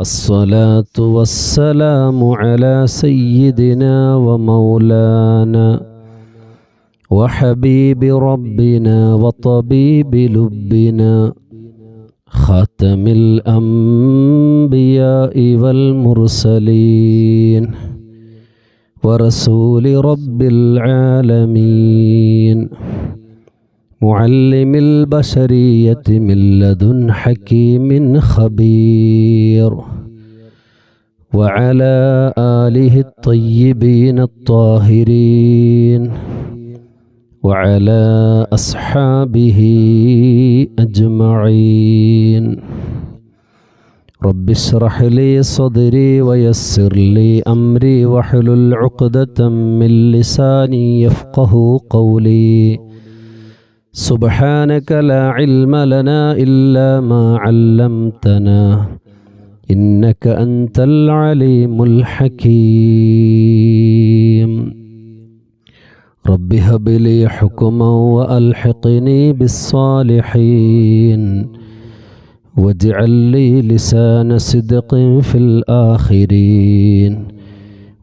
الصلاة والسلام على سيدنا ومولانا وحبيب ربنا وطبيب لبنا خاتم الأنبياء والمرسلين ورسول رب العالمين. معلم البشرية من لدن حكيم خبير. وعلى آله الطيبين الطاهرين. وعلى أصحابه أجمعين. رب اشرح لي صدري ويسر لي أمري واحلل عقدة من لساني يفقه قولي. سبحانك لا علم لنا إلا ما علمتنا إنك أنت العليم الحكيم. رب هب لي حكما وألحقني بالصالحين واجعل لي لسان صدق في الآخرين.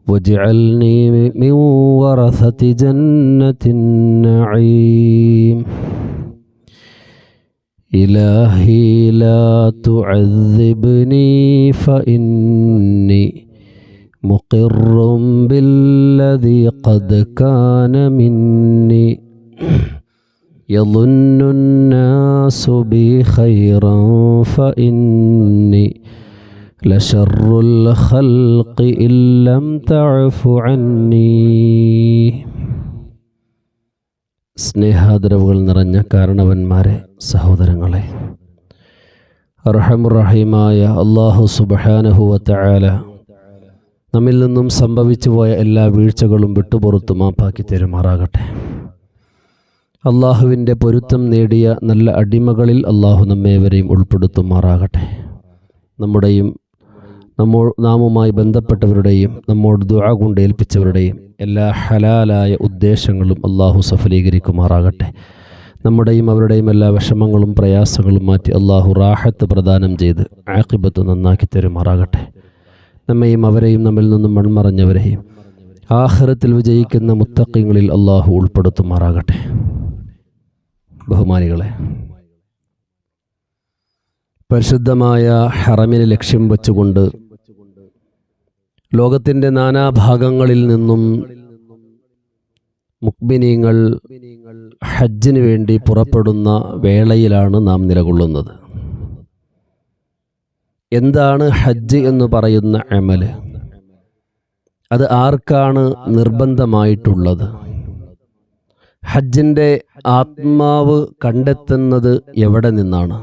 واجعلني من ورثة جنة النعيم. إلهي لا تعذبني فإني مقر بالذي قد كان مني. يظن الناس بي خيرا فإني لشر الخلق إن لم تعف عني സ്നേഹാദരവുകൾ നിറഞ്ഞ കാരണവന്മാരെ സഹോദരങ്ങളെ അർഹമുറഹീമായ അള്ളാഹു സുബഹാനഹുവത്തആല നമ്മിൽ നിന്നും സംഭവിച്ചു പോയ എല്ലാ വീഴ്ചകളും വിട്ടുപുറത്തു മാപ്പാക്കി തരുമാറാകട്ടെ അള്ളാഹുവിൻ്റെ പൊരുത്തം നേടിയ നല്ല അടിമകളിൽ അള്ളാഹു നമ്മേവരെയും ഉൾപ്പെടുത്തുമാറാകട്ടെ നമ്മുടെയും നമ്മോ നാമുമായി ബന്ധപ്പെട്ടവരുടെയും നമ്മോട് ദുഴ കൊണ്ട് ഏൽപ്പിച്ചവരുടെയും എല്ലാ ഹലാലായ ഉദ്ദേശങ്ങളും അള്ളാഹു സഫലീകരിക്കുമാറാകട്ടെ. നമ്മുടെയും അവരുടെയും എല്ലാ വിഷമങ്ങളും പ്രയാസങ്ങളും മാറ്റി അള്ളാഹു റാഹത്ത് പ്രദാനം ചെയ്ത് ആക്കിബത്ത് നന്നാക്കി തരുമാറാകട്ടെ. നമ്മയും അവരെയും നമ്മിൽ നിന്നും മൺമറഞ്ഞവരെയും ആഹ്റത്തിൽ വിജയിക്കുന്ന മുത്തക്കങ്ങളിൽ അള്ളാഹു ഉൾപ്പെടുത്തുമാറാകട്ടെ. ബഹുമാനികളെ പരിശുദ്ധമായ ഹറമിനെ ലക്ഷ്യം വെച്ചുകൊണ്ട് ലോകത്തിന്റെ നാനാഭാഗങ്ങളിൽ നിന്നും മുക്മിനീങ്ങൾ ഹജ്ജിന് വേണ്ടി പുറപ്പെടുന്ന വേളയിലാണ് നാം നിലകൊള്ളുന്നത്. എന്താണ് ഹജ്ജ് എന്ന് പറയുന്ന അമൽ അത് ആർക്കാണ് നിർബന്ധമായിട്ടുള്ളത്? ഹജ്ജിന്റെ ആത്മാവ് കണ്ടെത്തുന്നത് എവിടെ നിന്നാണ്?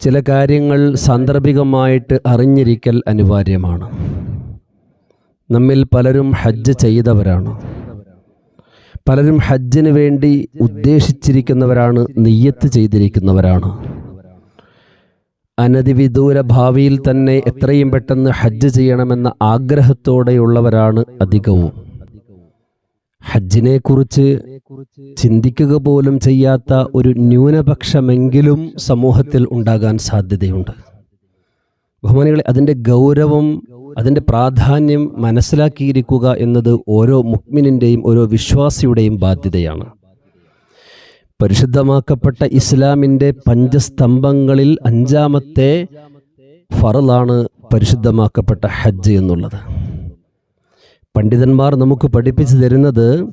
ചില കാര്യങ്ങൾ സാന്ദർഭികമായിട്ട് അറിഞ്ഞിരിക്കൽ അനിവാര്യമാണ്. നമ്മിൽ പലരും ഹജ്ജ് ചെയ്തവരാണ്. പലരും ഹജ്ജിന് വേണ്ടി ഉദ്ദേശിച്ചിരിക്കുന്നവരാണ് നെയ്യത്ത് ചെയ്തിരിക്കുന്നവരാണ്. അനധിവിദൂര ഭാവിയിൽ തന്നെ എത്രയും പെട്ടെന്ന് ഹജ്ജ് ചെയ്യണമെന്ന ആഗ്രഹത്തോടെയുള്ളവരാണ് അധികവും. ഹജ്ജിനെക്കുറിച്ച് ചിന്തിക്കുക പോലും ചെയ്യാത്ത ഒരു ന്യൂനപക്ഷമെങ്കിലും സമൂഹത്തിൽ ഉണ്ടാകാൻ സാധ്യതയുണ്ട്. ബഹുമാനികളെ അതിന്റെ ഗൗരവം അതിന്റെ പ്രാധാന്യം മനസ്സിലാക്കിയിരിക്കുക എന്നത് ഓരോ മുക്മിനിന്റെയും ഓരോ വിശ്വാസിയുടെയും ബാധ്യതയാണ്. പരിശുദ്ധമാക്കപ്പെട്ട ഇസ്ലാമിന്റെ പഞ്ചസ്തംഭങ്ങളിൽ അഞ്ചാമത്തെ ഫറലാണ് പരിശുദ്ധമാക്കപ്പെട്ട ഹജ്ജ് എന്നുള്ളത്. പണ്ഡിതന്മാർ നമുക്ക് പഠിപ്പിച്ചു തരുന്നത്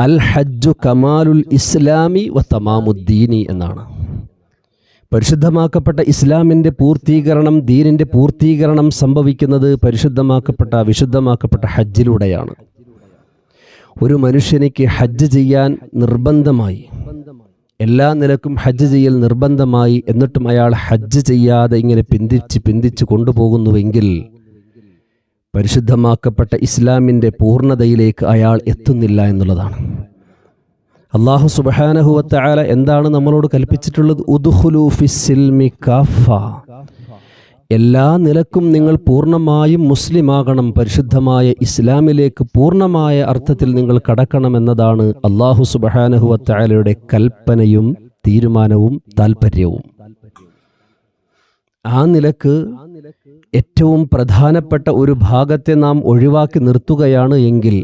അൽ ഹജ്ജു കമാലുൽ ഇസ്ലാമി വ തമാമുദ്ദീനി എന്നാണ്. പരിശുദ്ധമാക്കപ്പെട്ട ഇസ്ലാമിന്റെ പൂർത്തീകരണം ദീനിന്റെ പൂർത്തീകരണം സംഭവിക്കുന്നത് പരിശുദ്ധമാക്കപ്പെട്ട വിശുദ്ധമാക്കപ്പെട്ട ഹജ്ജിലൂടെയാണ്. ഒരു മനുഷ്യനിക്ക് ഹജ്ജ് ചെയ്യാൻ നിർബന്ധമായി എല്ലാ നിലക്കും ഹജ്ജ് ചെയ്യൽ നിർബന്ധമായി എന്നിട്ടും അയാൾ ഹജ്ജ് ചെയ്യാതെ ഇങ്ങനെ പിന്തിച്ച് പിന്തിച്ച് കൊണ്ടുപോകുന്നുവെങ്കിൽ പരിശുദ്ധമാക്കപ്പെട്ട ഇസ്ലാമിന്റെ പൂർണതയിലേക്ക് അയാൾ എത്തുന്നില്ല എന്നുള്ളതാണ്. അള്ളാഹു സുബഹാനഹുവത്ത ആല എന്താണ് നമ്മളോട് കൽപ്പിച്ചിട്ടുള്ളത്? ഉദുഹുലു ഫിസ്സിൽമി കാഫ. എല്ലാ നിലക്കും നിങ്ങൾ പൂർണമായും മുസ്ലിമാകണം പരിശുദ്ധമായ ഇസ്ലാമിലേക്ക് പൂർണമായ അർത്ഥത്തിൽ നിങ്ങൾ കടക്കണം എന്നതാണ് അള്ളാഹു സുബഹാനഹുവത്ത ആലയുടെ കൽപ്പനയും തീരുമാനവും താൽപ്പര്യവും. ആ നിലയ്ക്ക് ഏറ്റവും പ്രധാനപ്പെട്ട ഒരു ഭാഗത്തെ നാം ഒഴിവാക്കി നിർത്തുകയാണ് എങ്കിൽ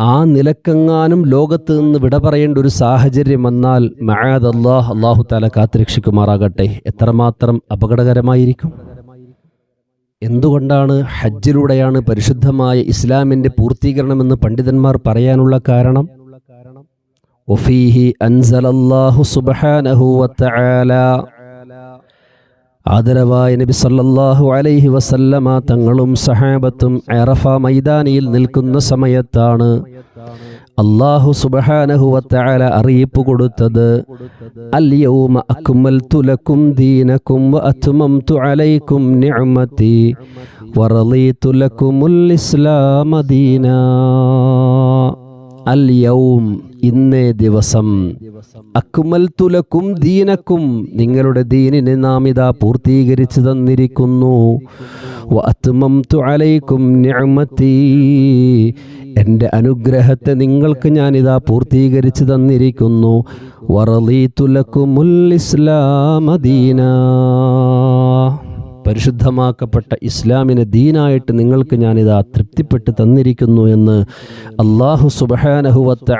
ആ നിലക്കെങ്ങാനും ലോകത്ത് നിന്ന് വിട പറയേണ്ട ഒരു സാഹചര്യം വന്നാൽ മഹാദ് അള്ളാഹ് അള്ളാഹു താല കാത്തുരക്ഷിക്കുമാറാകട്ടെ. എത്രമാത്രം അപകടകരമായിരിക്കും? എന്തുകൊണ്ടാണ് ഹജ്ജിലൂടെയാണ് പരിശുദ്ധമായ ഇസ്ലാമിന്റെ പൂർത്തീകരണമെന്ന് പണ്ഡിതന്മാർ പറയാനുള്ള കാരണം? ഒഫീഹി അൻസലല്ലാഹു സുബ്ഹാനഹു വതആല ആദരവായ നബി സല്ലല്ലാഹു അലൈഹി വസല്ലമ തങ്ങളും സഹാബത്തും അറഫ മൈതാനിയിൽ നിൽക്കുന്ന സമയത്താണ് അള്ളാഹു സുബ്ഹാനഹു വതആല അറിയിപ്പ് കൊടുത്തത്. അൽ യൗമ അക്മൽതു ലക്കും ദീനക്കും വഅത്മംതു അലൈക്കും നിഅമതി വറളീതു ലക്കുമുൽ ഇസ്ലാമ ദീനാ. അൽ യൗം ഇന്നേ ദിവസം. അക്കുമൽ തുലക്കും ദീനക്കും നിങ്ങളുടെ ദീനിനെ നാം ഇതാ പൂർത്തീകരിച്ചു തന്നിരിക്കുന്നു. അലൈക്കും എന്റെ അനുഗ്രഹത്തെ നിങ്ങൾക്ക് ഞാനിതാ പൂർത്തീകരിച്ചു തന്നിരിക്കുന്നു. വറലീ തുലക്കുമുൽ ഇസ്ലാമ ദീനാ. പരിശുദ്ധമാക്കപ്പെട്ട ഇസ്ലാമിനെ ദീനായിട്ട് നിങ്ങൾക്ക് ഞാനിതാ തൃപ്തിപ്പെട്ട് തന്നിരിക്കുന്നു എന്ന് അള്ളാഹു സുബഹാനഹുവത്ത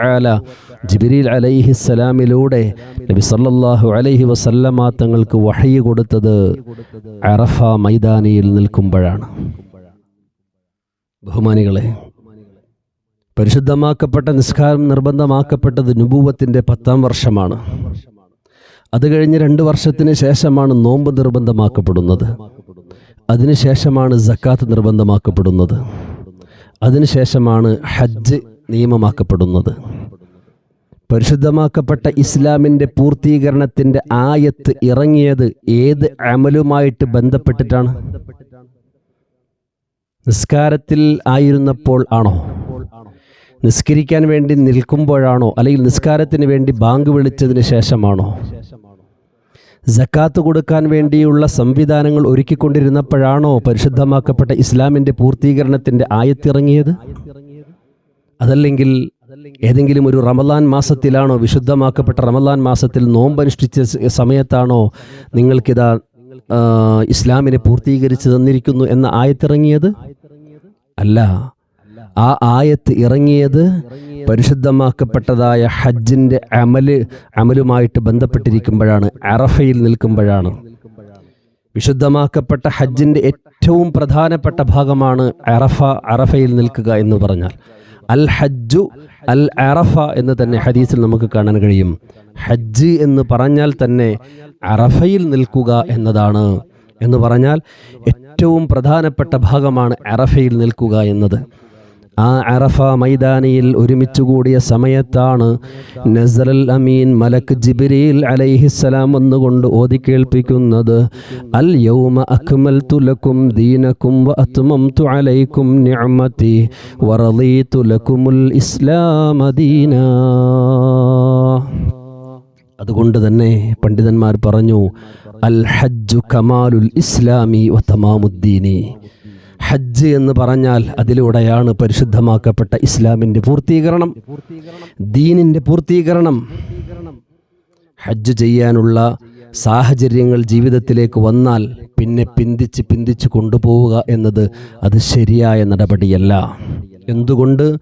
ജിബിരിൽ അലൈഹിസ്സലാമിലൂടെ നബി സല്ലല്ലാഹു അലൈഹി വസല്ലമ തങ്ങൾക്ക് വഹയി കൊടുത്തത് അറഫ മൈതാനിയിൽ നിൽക്കുമ്പോഴാണ്. ബഹുമാനികളെ പരിശുദ്ധമാക്കപ്പെട്ട നിസ്കാരം നിർബന്ധമാക്കപ്പെട്ടത് നുബൂവത്തിന്റെ പത്താം വർഷമാണ്. അത് കഴിഞ്ഞ് രണ്ട് വർഷത്തിന് ശേഷമാണ് നോമ്പ് നിർബന്ധമാക്കപ്പെടുന്നത്. അതിനുശേഷമാണ് ജക്കാത്ത് നിർബന്ധമാക്കപ്പെടുന്നത്. അതിനുശേഷമാണ് ഹജ്ജ് നിയമമാക്കപ്പെടുന്നത്. പരിശുദ്ധമാക്കപ്പെട്ട ഇസ്ലാമിന്റെ പൂർത്തീകരണത്തിന്റെ ആയത്ത് ഇറങ്ങിയത് ഏത് അമലുമായിട്ട് ബന്ധപ്പെട്ടിട്ടാണ്? നിസ്കാരത്തിൽ ആയിരുന്നപ്പോൾ ആണോ? നിസ്കരിക്കാൻ വേണ്ടി നിൽക്കുമ്പോഴാണോ? അല്ലെങ്കിൽ നിസ്കാരത്തിന് വേണ്ടി ബാങ്ക് വിളിച്ചതിന് ശേഷമാണോ? ജക്കാത്ത് കൊടുക്കാൻ വേണ്ടിയുള്ള സംവിധാനങ്ങൾ ഒരുക്കിക്കൊണ്ടിരുന്നപ്പോഴാണോ പരിശുദ്ധമാക്കപ്പെട്ട ഇസ്ലാമിന്റെ പൂർത്തീകരണത്തിന്റെ ആയത്തിറങ്ങിയത്? അതല്ലെങ്കിൽ ഏതെങ്കിലും ഒരു റമദാൻ മാസത്തിലാണോ വിശുദ്ധമാക്കപ്പെട്ട റമദാൻ മാസത്തിൽ നോമ്പനുഷ്ഠിച്ച സമയത്താണോ നിങ്ങൾക്കിതാ ഇസ്ലാമിനെ പൂർത്തീകരിച്ച് തന്നിരിക്കുന്നു എന്ന ആയത്തിറങ്ങിയത്? അല്ല. ആ ആയത്ത് ഇറങ്ങിയത് പരിശുദ്ധമാക്കപ്പെട്ടതായ ഹജ്ജിന്റെ അമൽ അമലുമായിട്ട് ബന്ധപ്പെട്ടിരിക്കുമ്പോഴാണ് അറഫയിൽ നിൽക്കുമ്പോഴാണ്. വിശുദ്ധമാക്കപ്പെട്ട ഹജ്ജിന്റെ ഏറ്റവും പ്രധാനപ്പെട്ട ഭാഗമാണ് അറഫ അറഫയിൽ നിൽക്കുക എന്ന് പറഞ്ഞാൽ. അൽ ഹജ്ജു അൽ അറഫ എന്ന് തന്നെ ഹദീസിൽ നമുക്ക് കാണാൻ കഴിയും. ഹജ്ജ് എന്ന് പറഞ്ഞാൽ തന്നെ അറഫയിൽ നിൽക്കുക എന്നതാണ്. എന്ന് പറഞ്ഞാൽ ഏറ്റവും പ്രധാനപ്പെട്ട ഭാഗമാണ് അറഫയിൽ നിൽക്കുക എന്നത്. ആ അറഫ മൈതാനിയിൽ ഒരുമിച്ച് കൂടിയ സമയത്താണ് നസറൽ അമീൻ മലക്ക് ജിബിരിയിൽ അലൈഹിസ്സലാം വന്നുകൊണ്ട് ഓതി കേൾപ്പിക്കുന്നത് അൽ യൗമ അക്മൽ തുലക്കും ദീനക്കും വഅത്മം തു അലൈക്കും നിഅമതി വറളീ തുലക്കുമുൽ ഇസ്ലാമ ദീനാ. അതുകൊണ്ട് തന്നെ പണ്ഡിതന്മാർ പറഞ്ഞു അൽ ഹജ്ജു കമാലുൽ ഇസ്ലാമി വ തമാമുദ്ദീനി. ഹജ്ജ് എന്ന് പറഞ്ഞാൽ അതിലൂടെയാണ് പരിശുദ്ധമാക്കപ്പെട്ട ഇസ്ലാമിന്റെ പൂർത്തീകരണം. ദീനിന്റെ പൂർത്തീകരണം. ഹജ്ജ് ചെയ്യാനുള്ള സാഹചര്യങ്ങൾ ജീവിതത്തിലേക്ക് വന്നാൽ പിന്നെ പിന്തിച്ച് പിന്തിച്ച് കൊണ്ടുപോവുക എന്നത് അത് ശരിയായ നടപടിയല്ല. എന്തുകൊണ്ട്?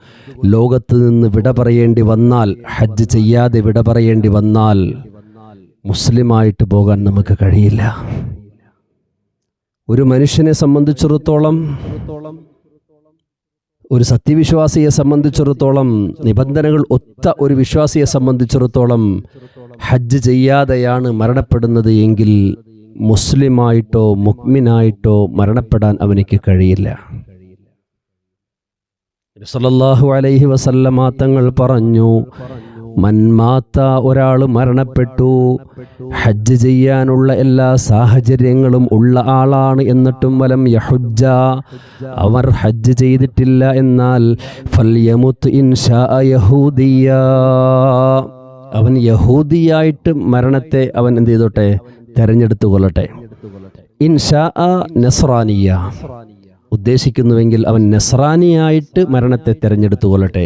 ലോകത്ത് നിന്ന് വിട പറയേണ്ടി വന്നാൽ ഹജ്ജ് ചെയ്യാതെ വിട പറയേണ്ടി വന്നാൽ മുസ്ലിമായിട്ട് പോകാൻ നമുക്ക് കഴിയില്ല. ഒരു മനുഷ്യനെ സംബന്ധിച്ചിടത്തോളം ഒരു സത്യവിശ്വാസിയെ സംബന്ധിച്ചിടത്തോളം നിബന്ധനകൾ ഒത്ത ഒരു വിശ്വാസിയെ സംബന്ധിച്ചിടത്തോളം ഹജ്ജ് ചെയ്യാതെയാണ് മരണപ്പെടുന്നത് എങ്കിൽ മുസ്ലിമായിട്ടോ മുക്മിനായിട്ടോ മരണപ്പെടാൻ അവനിക്ക് കഴിയില്ല. സല്ലല്ലാഹു അലൈഹി വസല്ലമ തങ്ങൾ പറഞ്ഞു മന്മാത്ത ഒരാൾ മരണപ്പെട്ടു. ഹജ്ജ് ചെയ്യാനുള്ള എല്ലാ സാഹചര്യങ്ങളും ഉള്ള ആളാണ് എന്നിട്ടും വലം യഹുജ്ജ. അവർ ഹജ്ജ് ചെയ്തിട്ടില്ല എന്നാൽ ഫല്യമുത്ത് ഇൻഷാ യഹൂദിയ. അവൻ യഹൂദിയായിട്ട് മരണത്തെ അവൻ എന്ത് ചെയ്തോട്ടെ? തെരഞ്ഞെടുത്തു കൊള്ളട്ടെ ഇൻഷാ നസ്രാനിയ. ഉദ്ദേശിക്കുന്നുവെങ്കിൽ അവൻ നസ്രാനിയായിട്ട് മരണത്തെ തിരഞ്ഞെടുത്തു കൊള്ളട്ടെ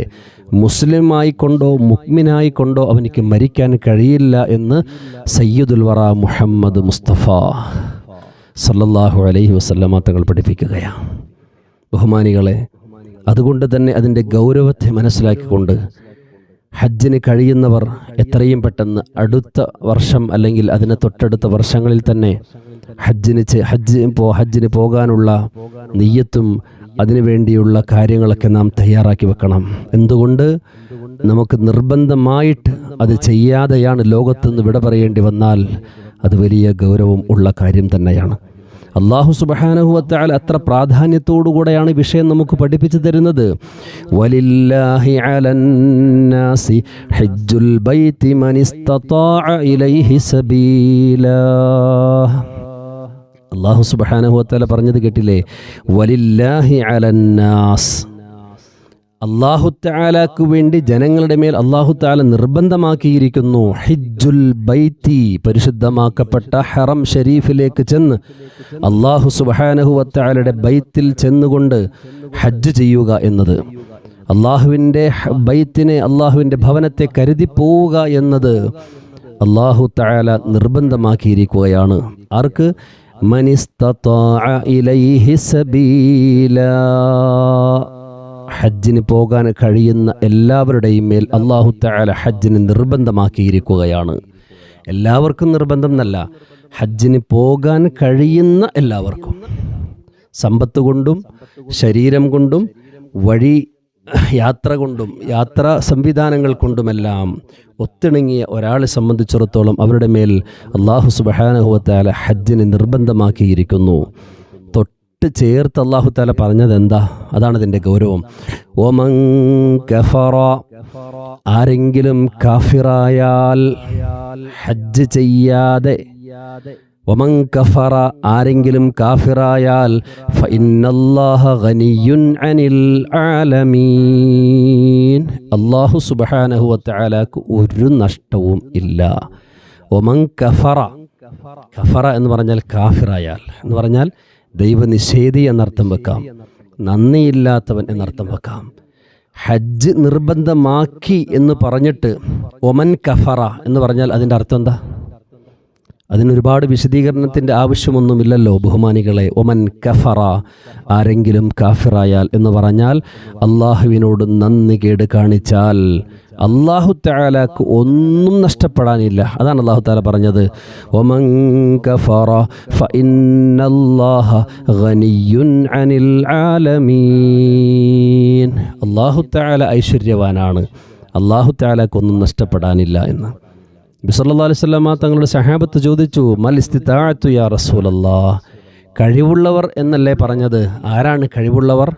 മുസ്ലിമായിക്കൊണ്ടോ മുക്മിനായിക്കൊണ്ടോ അവനിക്ക് മരിക്കാൻ കഴിയില്ല എന്ന് സയ്യിദുൽ വറ മുഹമ്മദ് മുസ്തഫ സല്ലല്ലാഹു അലൈഹി വസല്ലമ തങ്ങൾ പഠിപ്പിക്കുകയാണ്. ബഹുമാനികളെ അതുകൊണ്ട് തന്നെ അതിന്റെ ഗൗരവത്തെ മനസ്സിലാക്കിക്കൊണ്ട് ഹജ്ജിന് കഴിയുന്നവർ എത്രയും പെട്ടെന്ന് അടുത്ത വർഷം അല്ലെങ്കിൽ അതിന് തൊട്ടടുത്ത വർഷങ്ങളിൽ തന്നെ ഹജ്ജിന് ഹജ്ജ് ഹജ്ജിന് പോകാനുള്ള നെയ്യത്തും അതിനുവേണ്ടിയുള്ള കാര്യങ്ങളൊക്കെ നാം തയ്യാറാക്കി വെക്കണം. എന്തുകൊണ്ട്? നമുക്ക് നിർബന്ധമായിട്ട് അത് ചെയ്യാതെയാണ് ലോകത്തുനിന്ന് വിട പറയേണ്ടി വന്നാൽ അത് വലിയ ഗൗരവം ഉള്ള കാര്യം തന്നെയാണ്. അള്ളാഹു സുബാനഹുവത്താൽ അത്ര പ്രാധാന്യത്തോടുകൂടെയാണ് വിഷയം നമുക്ക് പഠിപ്പിച്ചു തരുന്നത്. വലില്ലാഹി അള്ളാഹു സുബഹാനഹുവത്താല പറഞ്ഞത് കേട്ടില്ലേ? വലില്ലാഹി അലന്നാസ് അള്ളാഹു താലാക്ക് വേണ്ടി ജനങ്ങളുടെ മേൽ അള്ളാഹു താല നിർബന്ധമാക്കിയിരിക്കുന്നു. ഹിജുൽ ബൈത്തി പരിശുദ്ധമാക്കപ്പെട്ട ഹറം ഷരീഫിലേക്ക് ചെന്ന് അള്ളാഹു സുബാനഹുവത്താലയുടെ ബൈത്തിൽ ചെന്നുകൊണ്ട് ഹജ്ജ് ചെയ്യുക എന്നത്. അള്ളാഹുവിന്റെ ബൈത്തിനെ അള്ളാഹുവിന്റെ ഭവനത്തെ കരുതി പോവുക എന്നത് അള്ളാഹു താല നിർബന്ധമാക്കിയിരിക്കുകയാണ്. ആർക്ക്? ഹജ്ജിന് പോകാൻ കഴിയുന്ന എല്ലാവരുടെയും മേൽ അള്ളാഹു തആല ഹജ്ജിന് നിർബന്ധമാക്കിയിരിക്കുകയാണ്. എല്ലാവർക്കും നിർബന്ധം എന്നല്ല ഹജ്ജിന് പോകാൻ കഴിയുന്ന എല്ലാവർക്കും. സമ്പത്ത് കൊണ്ടും ശരീരം കൊണ്ടും വഴി യാത്ര കൊണ്ടും യാത്ര സംവിധാനങ്ങൾ കൊണ്ടുമെല്ലാം ഒത്തിണങ്ങിയ ഒരാളെ സംബന്ധിച്ചിടത്തോളം അവരുടെ മേൽ അള്ളാഹു സുബഹാനഹുവത്താല ഹജ്ജിനെ നിർബന്ധമാക്കിയിരിക്കുന്നു. തൊട്ട് ചേർത്ത് അള്ളാഹു താല പറഞ്ഞത് എന്താ അതാണ് ഇതിന്റെ ഗൗരവം. ഒമൻ കഫറ ആരെങ്കിലും കാഫിറായാൽ ഹജ്ജ് ചെയ്യാതെ ഒമൻ കഫറ ആരെങ്കിലും കാഫിറായാൽ അള്ളാഹു വതആലക്ക് ഒരു നഷ്ടവും ഇല്ല. ഒമൻ കഫറ കഫറ എന്ന് പറഞ്ഞാൽ കാഫിറായാൽ. എന്ന് പറഞ്ഞാൽ ദൈവനിഷേധി എന്നർത്ഥം വെക്കാം. നന്ദിയില്ലാത്തവൻ എന്നർത്ഥം വെക്കാം. ഹജ്ജ് നിർബന്ധമാക്കി എന്ന് പറഞ്ഞിട്ട് ഒമൻ കഫറ എന്ന് പറഞ്ഞാൽ അതിന്റെ അർത്ഥം എന്താ? അതിനൊരുപാട് വിശദീകരണത്തിന്റെ ആവശ്യമൊന്നുമില്ലല്ലോ ബഹുമാനികളെ. ഒമൻ കഫറ ആരെങ്കിലും കാഫിറായാൽ എന്ന് പറഞ്ഞാൽ അള്ളാഹുവിനോട് നന്ദി കേട് കാണിച്ചാൽ അള്ളാഹു താലാക്ക് ഒന്നും നഷ്ടപ്പെടാനില്ല. അതാണ് അള്ളാഹു താല പറഞ്ഞത്. ഒമൻ കഫറ ആലമീൻ. അള്ളാഹു താല ഐശ്വര്യവാനാണ്. അള്ളാഹു താലാക്ക് ഒന്നും നഷ്ടപ്പെടാനില്ല എന്ന്. ബിസല്ലാ അലിസ്ലാമ തങ്ങളുടെ സഹാബത്ത് ചോദിച്ചു മൽ യാ റസൂലല്ലാ കഴിവുള്ളവർ എന്നല്ലേ പറഞ്ഞത്? ആരാണ് കഴിവുള്ളവർ?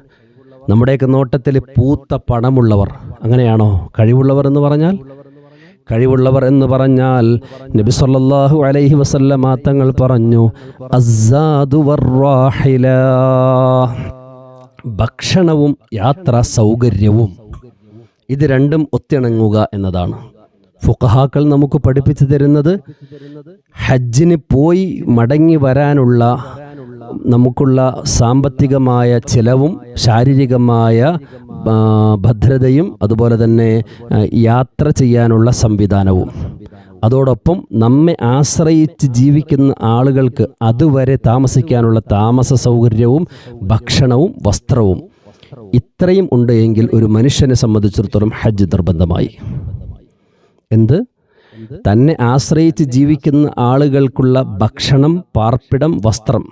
നമ്മുടെയൊക്കെ നോട്ടത്തിൽ പൂത്ത പണമുള്ളവർ. അങ്ങനെയാണോ? കഴിവുള്ളവർ എന്ന് പറഞ്ഞാൽ? കഴിവുള്ളവർ എന്ന് പറഞ്ഞാൽ നബി സല്ലല്ലാഹു അലൈഹി വസല്ലമ തങ്ങൾ പറഞ്ഞു അസ്സാദു ഭക്ഷണവും യാത്രാ സൗകര്യവും ഇത് രണ്ടും ഒത്തിണങ്ങുക എന്നതാണ്. ഫുഖഹാക്കൾ നമുക്ക് പഠിപ്പിച്ചു തരുന്നത് ഹജ്ജിന് പോയി മടങ്ങി വരാനുള്ള നമുക്കുള്ള സാമ്പത്തികമായ ചിലവും ശാരീരികമായ ഭദ്രതയും അതുപോലെ തന്നെ യാത്ര ചെയ്യാനുള്ള സംവിധാനവും. അതോടൊപ്പം നമ്മെ ആശ്രയിച്ച് ജീവിക്കുന്ന ആളുകൾക്ക് അതുവരെ താമസിക്കാനുള്ള താമസ സൗകര്യവും ഭക്ഷണവും വസ്ത്രവും ഇത്രയും ഉണ്ട് എങ്കിൽ ഒരു മനുഷ്യനെ സംബന്ധിച്ചിടത്തോളം ഹജ്ജ് നിർബന്ധമായി. എന്ത്? തന്നെ ആശ്രയിച്ച് ജീവിക്കുന്ന ആളുകൾക്കുള്ള ഭക്ഷണം പാർപ്പിടം വസ്ത്രം.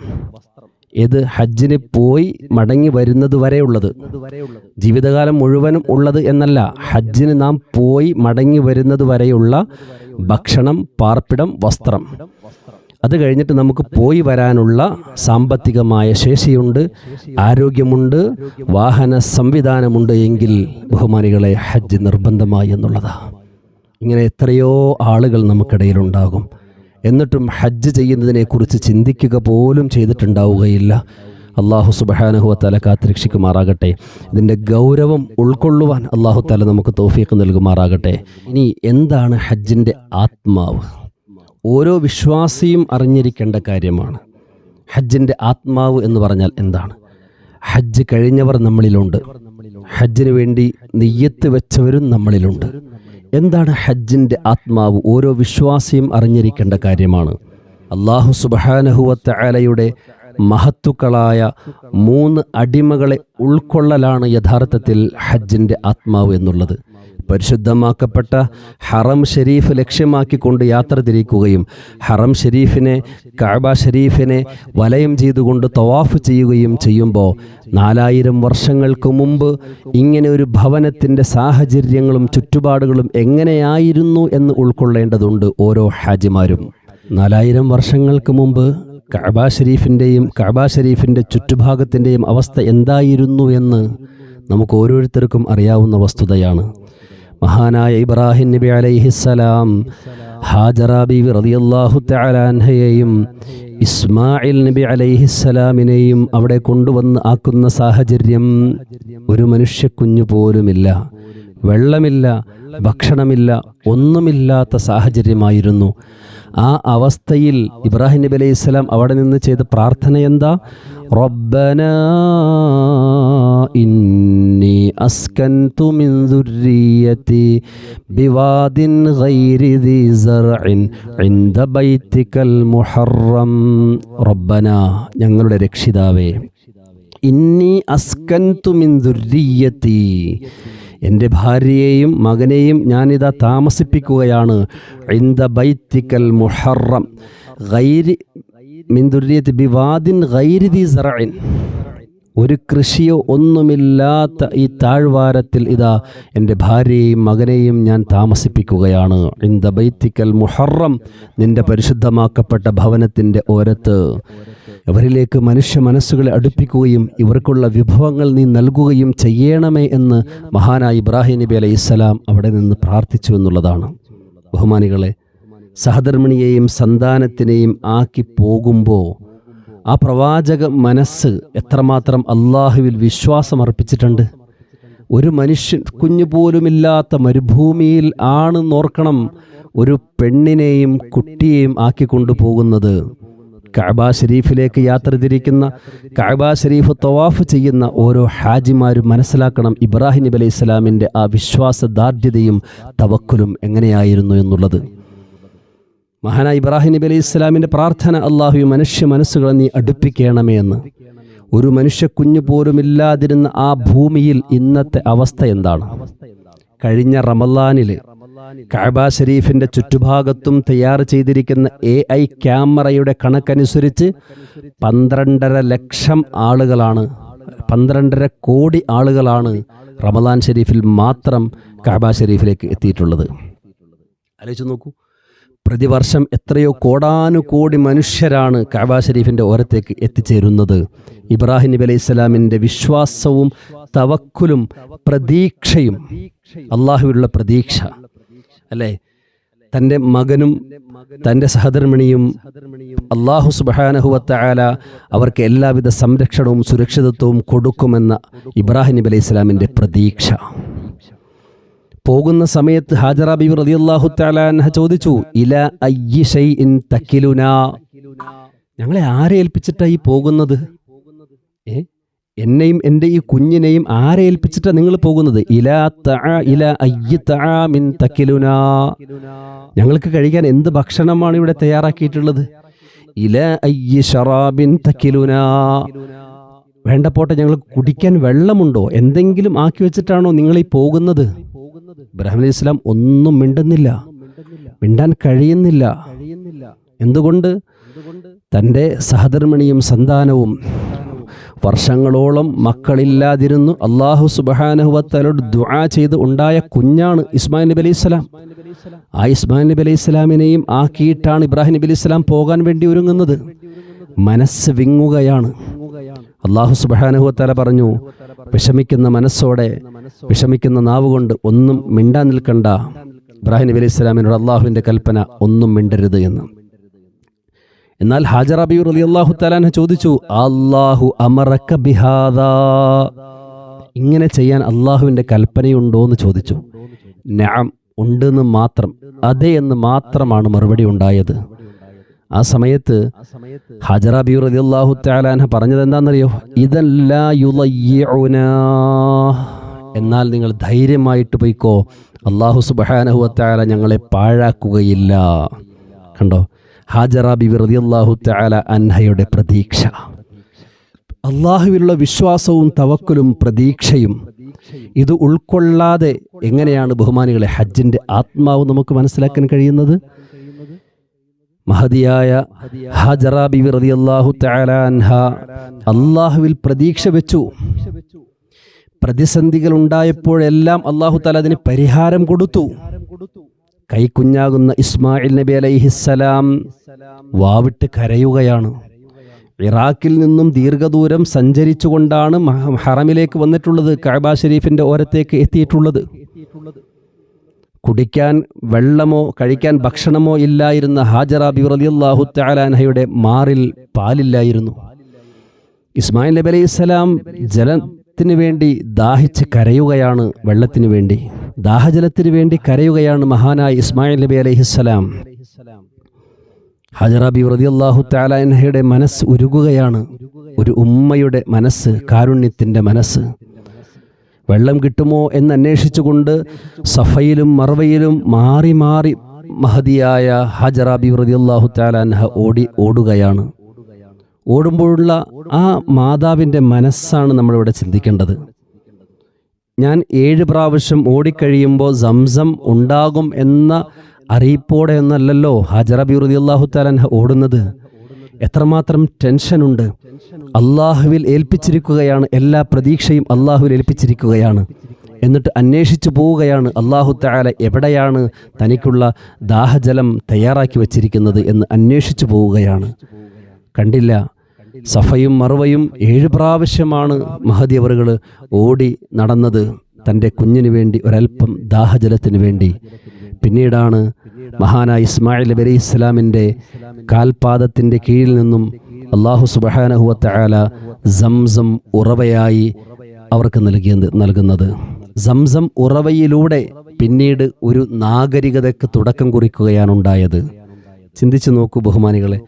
ഇത് ഹജ്ജിന് പോയി മടങ്ങി വരുന്നത് വരെ ഉള്ളത്. ജീവിതകാലം മുഴുവനും ഉള്ളത് എന്നല്ല ഹജ്ജിന് നാം പോയി മടങ്ങി വരുന്നത് വരെയുള്ള ഭക്ഷണം പാർപ്പിടം വസ്ത്രം. അത് കഴിഞ്ഞിട്ട് നമുക്ക് പോയി വരാനുള്ള സാമ്പത്തികമായ ശേഷിയുണ്ട് ആരോഗ്യമുണ്ട് വാഹന സംവിധാനമുണ്ട് എങ്കിൽ ബഹുമാനികളെ ഹജ്ജ് നിർബന്ധമായി എന്നുള്ളതാണ് ഇങ്ങനെ എത്രയോ ആളുകൾ നമുക്കിടയിലുണ്ടാകും. എന്നിട്ടും ഹജ്ജ് ചെയ്യുന്നതിനെക്കുറിച്ച് ചിന്തിക്കുക പോലും ചെയ്തിട്ടുണ്ടാവുകയില്ല. അള്ളാഹു സുബഹാനഹുവ തല കാത്തിരക്ഷിക്കുമാറാകട്ടെ. ഇതിന്റെ ഗൗരവം ഉൾക്കൊള്ളുവാൻ അള്ളാഹു തല നമുക്ക് തോഫീക്ക് നൽകുമാറാകട്ടെ. ഇനി എന്താണ് ഹജ്ജിന്റെ ആത്മാവ്? ഓരോ വിശ്വാസിയും അറിഞ്ഞിരിക്കേണ്ട കാര്യമാണ്. ഹജ്ജിന്റെ ആത്മാവ് എന്ന് പറഞ്ഞാൽ എന്താണ്? ഹജ്ജ് കഴിഞ്ഞവർ നമ്മളിലുണ്ട്. ഹജ്ജിന് വേണ്ടി നെയ്യത്ത് വെച്ചവരും നമ്മളിലുണ്ട്. എന്താണ് ഹജ്ജിന്റെ ആത്മാവ്? ഓരോ വിശ്വാസിയും അറിഞ്ഞിരിക്കേണ്ട കാര്യമാണ്. അള്ളാഹു സുബഹാനഹുവത്ത ആലയുടെ മഹത്തുക്കളായ മൂന്ന് അടിമകളെ ഉൾക്കൊള്ളലാണ് യഥാർത്ഥത്തിൽ ഹജ്ജിന്റെ ആത്മാവ് എന്നുള്ളത്. പരിശുദ്ധമാക്കപ്പെട്ട ഹറം ഷെരീഫ് ലക്ഷ്യമാക്കിക്കൊണ്ട് യാത്ര തിരിക്കുകയും ഹറം ഷെരീഫിനെ കഅബ ഷെരീഫിനെ വലയം ചെയ്തുകൊണ്ട് തവാഫ് ചെയ്യുകയും ചെയ്യുമ്പോൾ നാലായിരം വർഷങ്ങൾക്ക് മുമ്പ് ഇങ്ങനെ ഒരു ഭവനത്തിന്റെ സാഹചര്യങ്ങളും ചുറ്റുപാടുകളും എങ്ങനെയായിരുന്നു എന്ന് ഉൾക്കൊള്ളേണ്ടതുണ്ട് ഓരോ ഹാജിമാരും. നാലായിരം വർഷങ്ങൾക്ക് മുമ്പ് കഅബ ഷരീഫിന്റെയും കഅബ ഷരീഫിന്റെ ചുറ്റുഭാഗത്തിന്റെയും അവസ്ഥ എന്തായിരുന്നു എന്ന് നമുക്ക് ഓരോരുത്തർക്കും അറിയാവുന്ന വസ്തുതയാണ്. മഹാനായ ഇബ്രാഹിം നബി അലൈഹിസ്സലാം ഹാജറ ബീവി റളിയല്ലാഹു തആല അൻഹയെയും ഇസ്മായിൽ നബി അലൈഹിസ്സലാമിനെയും അവിടെ കൊണ്ടുവന്ന് ആക്കുന്ന സാഹചര്യം ഒരു മനുഷ്യ കുഞ്ഞു പോലുമില്ല. വെള്ളമില്ല ഭക്ഷണമില്ല ഒന്നുമില്ലാത്ത സാഹചര്യമായിരുന്നു. ആ അവസ്ഥയിൽ ഇബ്രാഹിം നബി അലൈഹിസ്സലാം അവിടെ നിന്ന് ചെയ്ത പ്രാർത്ഥന എന്താ റബ്ബന ഇന്നി أسكنت മിൻ ദുർരിയതി ബിവാദിൻ ഗൈരി ദി زرع ഇൻദ بيتك മുഹറം ربنا ഞങ്ങളുടെ രക്ഷിതാവേ ഇന്നി അസ്കൻതു മിൻ ദുർരിയതി എന്റെ ഭാര്യയെയും മകനെയും ഞാനിതാ താമസിപ്പിക്കുകയാണ്. ഇന്ദ ബൈത്തിക്കൽ മുഹറം. ഗൈരി മിൻ ദുർരിയത്തി ബിവാദിൻ ഗൈരി ദി സറഇൻ. ഒരു കൃഷിയോ ഒന്നുമില്ലാത്ത ഈ താഴ്വാരത്തിൽ ഇതാ എന്റെ ഭാര്യയെയും മകനെയും ഞാൻ താമസിപ്പിക്കുകയാണ്. ഇന്ത ബൈത്തിക്കൽ മുഹറം നിന്റെ പരിശുദ്ധമാക്കപ്പെട്ട ഭവനത്തിന്റെ ഓരത്ത്. ഇവരിലേക്ക് മനുഷ്യ മനസ്സുകളെ അടുപ്പിക്കുകയും ഇവർക്കുള്ള വിഭവങ്ങൾ നീ നൽകുകയും ചെയ്യണമേ എന്ന് മഹാനായ ഇബ്രാഹിം നബി അലൈഹി ഇസ്ലാം അവിടെ നിന്ന് പ്രാർത്ഥിച്ചു എന്നുള്ളതാണ്. ബഹുമാനികളെ സഹധർമ്മിണിയെയും സന്താനത്തിനെയും ആക്കി പോകുമ്പോൾ ആ പ്രവാചക മനസ്സ് എത്രമാത്രം അള്ളാഹുവിൽ വിശ്വാസം അർപ്പിച്ചിട്ടുണ്ട് ഒരു മനുഷ്യൻ കുഞ്ഞു പോലുമില്ലാത്ത മരുഭൂമിയിൽ ആണ് നോർക്കണം ഒരു പെണ്ണിനെയും കുട്ടിയെയും ആക്കി കൊണ്ടുപോകുന്നത് കഅബ ഷരീഫിലേക്ക് യാത്ര തിരിക്കുന്ന കഅബ ഷരീഫ് തവാഫ് ചെയ്യുന്ന ഓരോ ഹാജിമാരും മനസ്സിലാക്കണം ഇബ്രാഹിം നബി അലൈഹി സ്വലാമിന്റെ ആ വിശ്വാസദാർഢ്യതയും തവക്കുലും എങ്ങനെയായിരുന്നു എന്നുള്ളത്. മഹാനായ ഇബ്രാഹിം നബി അലൈഹി ഇസ്ലാമിന്റെ പ്രാർത്ഥന അള്ളാഹു മനുഷ്യ മനസ്സുകളെ നീ അടുപ്പിക്കണമേ എന്ന്. ഒരു മനുഷ്യ കുഞ്ഞു പോലുമില്ലാതിരുന്ന ആ ഭൂമിയിൽ ഇന്നത്തെ അവസ്ഥ എന്താണ്? കഴിഞ്ഞ റമലാനിൽ കഅബ ഷരീഫിന്റെ ചുറ്റുഭാഗത്തും തയ്യാർ ചെയ്തിരിക്കുന്ന എ ഐ ക്യാമറയുടെ കണക്കനുസരിച്ച് പന്ത്രണ്ടര ലക്ഷം ആളുകളാണ് പന്ത്രണ്ടര കോടി ആളുകളാണ് റമദാൻ ഷരീഫിൽ മാത്രം കഅബ ഷരീഫിലേക്ക് എത്തിയിട്ടുള്ളത്. ആലോചിച്ച് നോക്കൂ. പ്രതിവർഷം എത്രയോ കോടാനുകോടി മനുഷ്യരാണ് കഅബ ഷരീഫിന്റെ ഓരത്തേക്ക് എത്തിച്ചേരുന്നത്. ഇബ്രാഹിം നബി അലൈഹി സ്വലാമിന്റെ വിശ്വാസവും തവക്കുലും പ്രതീക്ഷയും അള്ളാഹുവിലുള്ള പ്രതീക്ഷ. അല്ലേ? തന്റെ മകനും തന്റെ സഹധർമ്മിണിയും അള്ളാഹു സുബാനഹുവത്തായാല അവർക്ക് എല്ലാവിധ സംരക്ഷണവും സുരക്ഷിതത്വവും കൊടുക്കുമെന്ന ഇബ്രാഹിം നബി അലൈഹി സ്വലാമിന്റെ പ്രതീക്ഷ. പോകുന്ന സമയത്ത് ഹാജറ ബിബി റളിയല്ലാഹു തആല അൻഹ ചോദിച്ചു ഇല അയ്യി ഷൈഇൻ തക്കിലുന? ഞങ്ങളെ ആരെ ഏൽപ്പിച്ചിട്ടാ ഈ പോകുന്നത്? ഏ? എന്നെയും എന്റെ ഈ കുഞ്ഞിനെയും ആരെ ഏൽപ്പിച്ചിട്ടാ നിങ്ങൾ പോകുന്നത്? ഇല ഇല മിൻ തക്കിലുന. ഞങ്ങൾക്ക് കഴിക്കാൻ എന്ത് ഭക്ഷണമാണ് ഇവിടെ തയ്യാറാക്കിയിട്ടുള്ളത്? ഇല അയ്യ ഷറാബിൻ തക്കിലുന. വേണ്ടപ്പോട്ടെ ഞങ്ങൾക്ക് ഞങ്ങൾ കുടിക്കാൻ വെള്ളമുണ്ടോ? എന്തെങ്കിലും ആക്കി വെച്ചിട്ടാണോ നിങ്ങൾ ഈ പോകുന്നത്? ഇബ്രാഹിം അലൈഹി ഇസ്ലാം ഒന്നും മിണ്ടുന്നില്ല. മിണ്ടാൻ കഴിയുന്നില്ല. എന്തുകൊണ്ട്? തന്റെ സഹധർമ്മിണിയും സന്താനവും വർഷങ്ങളോളം മക്കളില്ലാതിരുന്നു. അള്ളാഹു സുബഹാനുഹുവത്തലോട് ദുആ ചെയ്ത് ഉണ്ടായ കുഞ്ഞാണ് ഇസ്മായിൽ നബി അലൈഹി സ്വലാം. ആ ഇസ്മായിൽ നബി അലൈഹി സ്വലാമിനെയും ആക്കിയിട്ടാണ് ഇബ്രാഹിം നബി അലൈഹി സ്വലാം പോകാൻ വേണ്ടി ഒരുങ്ങുന്നത്. മനസ്സ് വിങ്ങുകയാണ്. അള്ളാഹു സുബഹാനുഹുവത്തല പറഞ്ഞു വിഷമിക്കുന്ന മനസ്സോടെ വിഷമിക്കുന്ന നാവുകൊണ്ട് ഒന്നും മിണ്ടാൻ നിൽക്കണ്ട. ഇബ്രാഹിം നബി അലൈഹി സ്വലാമിനോട് അള്ളാഹുവിന്റെ കൽപ്പന ഒന്നും മിണ്ടരുത് എന്ന്. എന്നാൽ ഹാജർ അബി അലി അള്ളാഹു തലാനെ ചോദിച്ചു അള്ളാഹു അമറക്ക ബിഹാദാ? ഇങ്ങനെ ചെയ്യാൻ അള്ളാഹുവിന്റെ കൽപ്പനയുണ്ടോ എന്ന് ചോദിച്ചു. നാം ഉണ്ടെന്ന് മാത്രം അതെ എന്ന് മാത്രമാണ് മറുപടി ഉണ്ടായത്. ആ സമയത്ത് ഹജറ ബി റതി അള്ളാഹു താലാൻഹ പറഞ്ഞത് എന്താണെന്നറിയോ ഇതല്ല എന്നാൽ നിങ്ങൾ ധൈര്യമായിട്ട് പോയിക്കോ. അള്ളാഹു സുബഹാനഹുവത്താല ഞങ്ങളെ പാഴാക്കുകയില്ല. കണ്ടോ? ഹാജറ റതി അള്ളാഹു താല അൻഹയുടെ പ്രതീക്ഷ. അള്ളാഹുവിലുള്ള വിശ്വാസവും തവക്കലും പ്രതീക്ഷയും ഇത് ഉൾക്കൊള്ളാതെ എങ്ങനെയാണ് ബഹുമാനികളെ ഹജ്ജിന്റെ ആത്മാവ് നമുക്ക് മനസ്സിലാക്കാൻ കഴിയുന്നത്? മഹതിയായ ഹജറ ബിവി റളിയല്ലാഹു തആല അൻഹ അള്ളാഹുവിൽ പ്രതീക്ഷ വെച്ചു. പ്രതിസന്ധികൾ ഉണ്ടായപ്പോഴെല്ലാം അള്ളാഹു താല അതിന് പരിഹാരം കൊടുത്തു. കൈക്കുഞ്ഞാകുന്ന ഇസ്മായിൽ നബി അലൈഹിസ്സലാം വാവിട്ട് കരയുകയാണ്. ഇറാഖിൽ നിന്നും ദീർഘദൂരം സഞ്ചരിച്ചുകൊണ്ടാണ് ഹറമിലേക്ക് വന്നിട്ടുള്ളത്. കഅബ ഷെരീഫിന്റെ ഓരത്തേക്ക് എത്തിയിട്ടുള്ളത്. കുടിക്കാൻ വെള്ളമോ കഴിക്കാൻ ഭക്ഷണമോ ഇല്ലായിരുന്ന ഹാജറ ബി റളിയല്ലാഹു തലാനഹയുടെ മാറിൽ പാലില്ലായിരുന്നു. ഇസ്മായിൽ നബി അലൈഹി സ്വലാം ജലത്തിന് വേണ്ടി ദാഹിച്ച് കരയുകയാണ് വെള്ളത്തിന് വേണ്ടി. ദാഹജലത്തിന് വേണ്ടി കരയുകയാണ് മഹാനായ ഇസ്മായിൽ നബി അലൈഹി അലൈഹിസ്സലാം ഹജറ ബി റളിയല്ലാഹു തലാനഹയുടെ മനസ്സ് ഉരുകുകയാണ്. ഒരു ഉമ്മയുടെ മനസ്സ് കാരുണ്യത്തിന്റെ മനസ്സ്. വെള്ളം കിട്ടുമോ എന്ന് അന്വേഷിച്ചുകൊണ്ട് സഫയിലും മറവയിലും മാറി മാറി മഹതിയായ ഹജറാബി റതിയല്ലാഹു താലാൻഹ ഓടി ഓടുകയാണ്. ഓടുമ്പോഴുള്ള ആ മാതാവിന്റെ മനസ്സാണ് നമ്മളിവിടെ ചിന്തിക്കേണ്ടത്. ഞാൻ ഏഴ് പ്രാവശ്യം ഓടിക്കഴിയുമ്പോൾ സംസം ഉണ്ടാകും എന്ന അറിയിപ്പോടെ ഒന്നല്ലല്ലോ ഹജറബി റതിയല്ലാഹു താലാൻഹ ഓടുന്നത്. എത്രമാത്രം ടെൻഷനുണ്ട്. അള്ളാഹുവിൽ ഏൽപ്പിച്ചിരിക്കുകയാണ് എല്ലാ പ്രതീക്ഷയും അള്ളാഹുവിൽ ഏൽപ്പിച്ചിരിക്കുകയാണ്. എന്നിട്ട് അന്വേഷിച്ചു പോവുകയാണ് അള്ളാഹു തആല എവിടെയാണ് തനിക്കുള്ള ദാഹജലം തയ്യാറാക്കി വച്ചിരിക്കുന്നത് എന്ന് അന്വേഷിച്ചു പോവുകയാണ്. കണ്ടില്ല. സഫയും മറുവയും ഏഴ് പ്രാവശ്യമാണ് മഹദിയവറുകൾ ഓടി നടന്നത്. തന്റെ കുഞ്ഞിനു വേണ്ടി ഒരൽപ്പം ദാഹജലത്തിനു വേണ്ടി. പിന്നീടാണ് മഹാനായ ഇസ്മായിൽ നബി ഇസ്ലാമിന്റെ കാൽപാദത്തിന്റെ കീഴിൽ നിന്നും അള്ളാഹു സുബഹാനഹുവത്തയാല സംസം ഉറവയായി അവർക്ക് നൽകിയത് നൽകുന്നത്. സംസം ഉറവയിലൂടെ പിന്നീട് ഒരു നാഗരികതയ്ക്ക് തുടക്കം കുറിക്കുകയാണ് ഉണ്ടായത്. ചിന്തിച്ചു നോക്കൂ ബഹുമാനികളെ.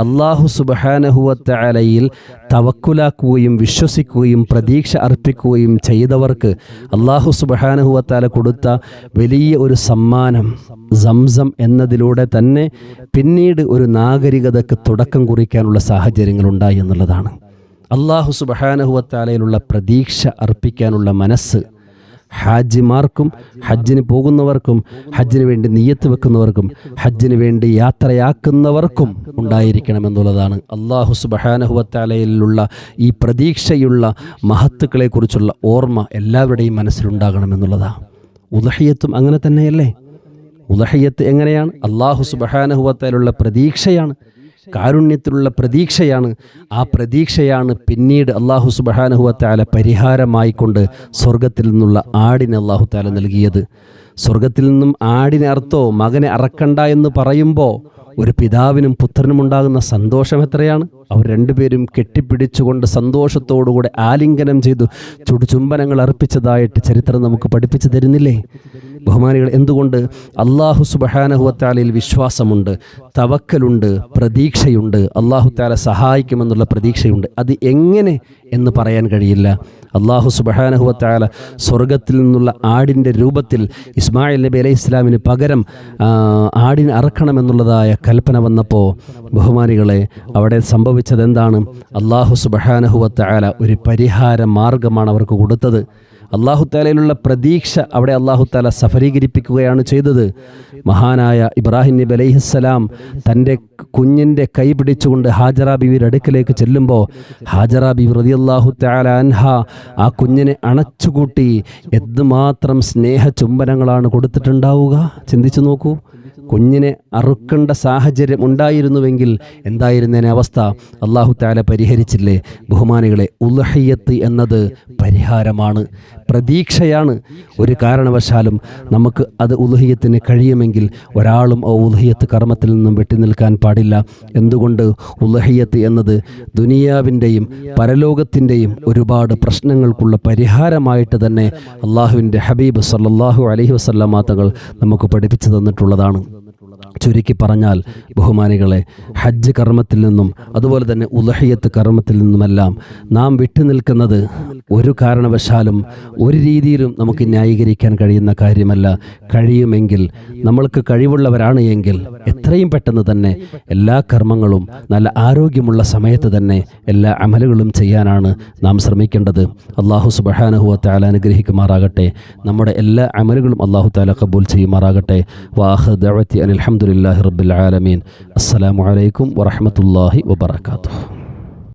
അള്ളാഹു സുബഹാനഹുവത്തലയിൽ തവക്കുലാക്കുകയും വിശ്വസിക്കുകയും പ്രതീക്ഷ അർപ്പിക്കുകയും ചെയ്തവർക്ക് അള്ളാഹു സുബഹാനഹുവത്താല കൊടുത്ത വലിയ ഒരു സമ്മാനം സംസം എന്നതിലൂടെ തന്നെ പിന്നീട് ഒരു നാഗരികതയ്ക്ക് തുടക്കം കുറിക്കാനുള്ള സാഹചര്യങ്ങൾ ഉണ്ടായി എന്നുള്ളതാണ്. അള്ളാഹു സുബഹാനഹുവത്താലയിലുള്ള പ്രതീക്ഷ അർപ്പിക്കാനുള്ള മനസ്സ് ഹാജിമാർക്കും ഹജ്ജിന് പോകുന്നവർക്കും ഹജ്ജിന് വേണ്ടി നീയത്ത് വെക്കുന്നവർക്കും ഹജ്ജിന് വേണ്ടി യാത്രയാക്കുന്നവർക്കും ഉണ്ടായിരിക്കണം ഉണ്ടായിരിക്കണമെന്നുള്ളതാണ് അള്ളാഹു സുബഹാനഹുവത്താലയിലുള്ള ഈ പ്രതീക്ഷയുള്ള മഹത്തുക്കളെക്കുറിച്ചുള്ള ഓർമ്മ എല്ലാവരുടെയും മനസ്സിലുണ്ടാകണമെന്നുള്ളതാണ് ഉദഹയ്യത്തും അങ്ങനെ തന്നെയല്ലേ? ഉദഹയ്യത്ത് എങ്ങനെയാണ്? അള്ളാഹു സുബഹാനഹുവത്താലുള്ള പ്രതീക്ഷയാണ് കാരുണ്യത്തിലുള്ള പ്രതീക്ഷയാണ്. ആ പ്രതീക്ഷയാണ് പിന്നീട് അള്ളാഹു സുബഹാനഹുവത്താല പരിഹാരമായിക്കൊണ്ട് സ്വർഗത്തിൽ നിന്നുള്ള ആടിന് അള്ളാഹു താല നൽകിയത്. സ്വർഗത്തിൽ നിന്നും ആടിനെ അർത്ഥോ മകനെ അറക്കണ്ട എന്ന് പറയുമ്പോൾ ഒരു പിതാവിനും പുത്രനും ഉണ്ടാകുന്ന സന്തോഷം എത്രയാണ്? അവർ രണ്ടുപേരും കെട്ടിപ്പിടിച്ചുകൊണ്ട് സന്തോഷത്തോടുകൂടെ ആലിംഗനം ചെയ്തു. ചുടുചുംബനങ്ങൾ അർപ്പിച്ചതായിട്ട് ചരിത്രം നമുക്ക് പഠിപ്പിച്ചു തരുന്നില്ലേ? ബഹുമാനികൾ എന്തുകൊണ്ട് അള്ളാഹു സുബഹാനഹുവത്താലയിൽ വിശ്വാസമുണ്ട് തവക്കലുണ്ട് പ്രതീക്ഷയുണ്ട് അള്ളാഹു താല സഹായിക്കുമെന്നുള്ള പ്രതീക്ഷയുണ്ട്. അത് എങ്ങനെ എന്ന് പറയാൻ കഴിയില്ല. അള്ളാഹു സുബഹാനഹുവത്താല സ്വർഗത്തിൽ നിന്നുള്ള ആടിന്റെ രൂപത്തിൽ ഇസ്മായിൽ നബി അലൈഹി ഇസ്ലാമിന് പകരം ആടിന് അറക്കണമെന്നുള്ളതായ കൽപ്പന വന്നപ്പോൾ ബഹുമാനികളെ അവിടെ സംഭവിച്ചത് എന്താണ് അള്ളാഹു സുബഹാനഹുവത്താല ഒരു പരിഹാര മാർഗമാണ് അവർക്ക് കൊടുത്തത്. അള്ളാഹു താലയിലുള്ള പ്രതീക്ഷ അവിടെ അള്ളാഹു താല സഫലീകരിപ്പിക്കുകയാണ് ചെയ്തത്. മഹാനായ ഇബ്രാഹിം നബി അലൈഹിസ്സലാം തന്റെ കുഞ്ഞിന്റെ കൈ പിടിച്ചുകൊണ്ട് ഹാജറ ബീവിയുടെ അടുക്കിലേക്ക് ചെല്ലുമ്പോൾ ഹാജറ ബീവി റതി താല അൻഹ ആ കുഞ്ഞിനെ അണച്ചുകൂട്ടി എന്തുമാത്രം സ്നേഹ ചുംബനങ്ങളാണ് കൊടുത്തിട്ടുണ്ടാവുക? ചിന്തിച്ചു നോക്കൂ. കുഞ്ഞിനെ അറുക്കേണ്ട സാഹചര്യം ഉണ്ടായിരുന്നുവെങ്കിൽ എന്തായിരുന്നതിന് അവസ്ഥ? അള്ളാഹു താല പരിഹരിച്ചില്ലേ? ബഹുമാനികളെ ഉലഹയ്യത്ത് എന്നത് പരിഹാരമാണ്. പ്രതീക്ഷയാണ്. ഒരു കാരണവശാലും നമുക്ക് അത് ഉദുഹിയത്തിന് കഴിയുമെങ്കിൽ ഒരാളും ആ ഉദുഹിയത്ത് കർമ്മത്തിൽ നിന്നും വെട്ടി നിൽക്കാൻ പാടില്ല. എന്തുകൊണ്ട്? ഉലഹയത്ത് എന്നത് ദുനിയാവിന്റെയും പരലോകത്തിന്റെയും ഒരുപാട് പ്രശ്നങ്ങൾക്കുള്ള പരിഹാരമായിട്ട് തന്നെ അള്ളാഹുവിന്റെ ഹബീബ് സല്ലാഹു അലഹി വസല്ലമ തങ്ങൾ നമുക്ക് പഠിപ്പിച്ചു തന്നിട്ടുള്ളതാണ്. ചുരുക്കി പറഞ്ഞാൽ ബഹുമാനികളെ ഹജ്ജ് കർമ്മത്തിൽ നിന്നും അതുപോലെ തന്നെ ഉലഹയ്യത്ത് കർമ്മത്തിൽ നിന്നുമെല്ലാം നാം വിട്ടുനിൽക്കുന്നത് ഒരു കാരണവശാലും ഒരു രീതിയിലും നമുക്ക് ന്യായീകരിക്കാൻ കഴിയുന്ന കാര്യമല്ല. കഴിയുമെങ്കിൽ നമ്മൾക്ക് കഴിവുള്ളവരാണ് എങ്കിൽ എത്രയും പെട്ടെന്ന് തന്നെ എല്ലാ കർമ്മങ്ങളും നല്ല ആരോഗ്യമുള്ള സമയത്ത് തന്നെ എല്ലാ അമലുകളും ചെയ്യാനാണ് നാം ശ്രമിക്കേണ്ടത്. അള്ളാഹു സുബഹാനഹുവ താല അനുഗ്രഹിക്കുമാറാകട്ടെ. നമ്മുടെ എല്ലാ അമലുകളും അള്ളാഹു താല കബൂൽ ചെയ്യുമാറാകട്ടെ. വാഹ് ദഅവത്തി അനിൽ അൽഹംദുലില്ലാഹി റബ്ബിൽ ആലമീൻ. അസ്സലാമു അലൈക്കും വറഹ്മത്തുള്ളാഹി വബറകാതുഹു.